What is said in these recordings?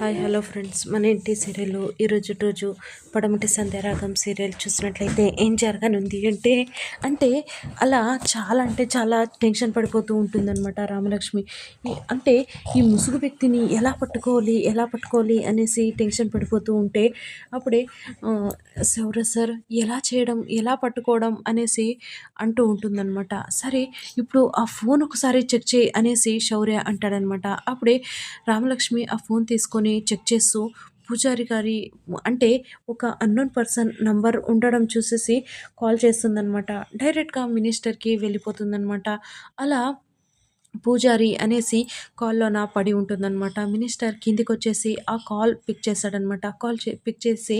Hi hello friends. మన ఇంటి serial ఈరోజు రోజు పడమటి సంధ్యారాగం సీరియల్ చూసినట్లయితే ఏం జరగనుంది అంటే అంటే అలా చాలా అంటే చాలా టెన్షన్ పడిపోతూ ఉంటుందన్నమాట రామలక్ష్మి. అంటే ఈ ముసుగు వ్యక్తిని ఎలా పట్టుకోవాలి ఎలా పట్టుకోవాలి అనేసి టెన్షన్ పడిపోతూ ఉంటే అప్పుడే సౌర సార్ ఎలా చేయడం ఎలా పట్టుకోవడం అనేసి అంటూ ఉంటుందన్నమాట. సరే ఇప్పుడు ఆ ఫోన్ ఒకసారి చెక్ చేయి అనేసి శౌర్య అంటాడనమాట అప్పుడే రామలక్ష్మి ఆ ఫోన్ తీసుకొని చెక్ చేస్తూ పూజారి గారి అంటే ఒక అన్నోన్ పర్సన్ నంబర్ ఉండడం చూసేసి కాల్ చేస్తుందనమాట డైరెక్ట్గా మినిస్టర్కి వెళ్ళిపోతుందనమాట అలా పూజారి అనేసి కాల్లోన పడి ఉంటుందన్నమాట. మినిస్టర్ కిందికి వచ్చేసి ఆ కాల్ పిక్ చేశాడనమాట కాల్ చే పిక్ చేసి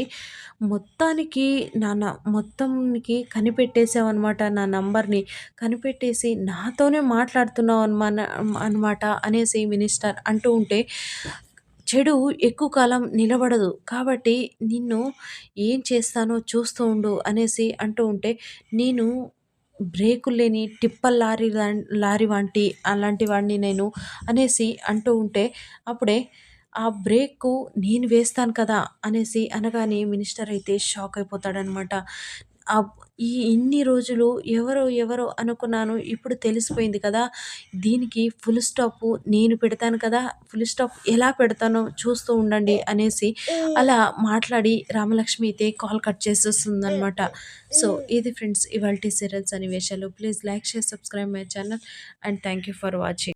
మొత్తానికి నా న- మొత్తానికి కనిపెట్టేసావన్నమాట నా నంబర్ని. కనిపెట్టేసి నాతోనే మాట్లాడుతున్నావు అనమాట అనమాట అనేసి మినిస్టర్ అంటూ ఉంటే చెడు ఎక్కువ కాలం నిలబడదు. కాబట్టి నిన్ను ఏం చేస్తానో చూస్తూ ఉండు అనేసి అంటూ ఉంటే నేను బ్రేకులు లేని టిప్పర్ లారీ లా- లారీ వంటి అలాంటి వాడిని నేను అనేసి అంటూ ఉంటే అప్పుడే ఆ బ్రేకు నేను వేస్తాను కదా అనేసి అనగానే మినిస్టర్ అయితే షాక్ అయిపోతాడనమాట ఈ ఇన్ని రోజులు ఎవరో ఎవరో అనుకున్నాను ఇప్పుడు తెలిసిపోయింది కదా. దీనికి ఫుల్ స్టాప్ నేను పెడతాను కదా. ఫుల్ స్టాప్ ఎలా పెడతానో చూస్తూ ఉండండి అనేసి అలా మాట్లాడి రామలక్ష్మి అయితే కాల్ కట్ చేసేస్తుంది అనమాట సో ఇది ఫ్రెండ్స్ ఇవాళ serials అనివేశాలు please like share subscribe my channel and thank you for watching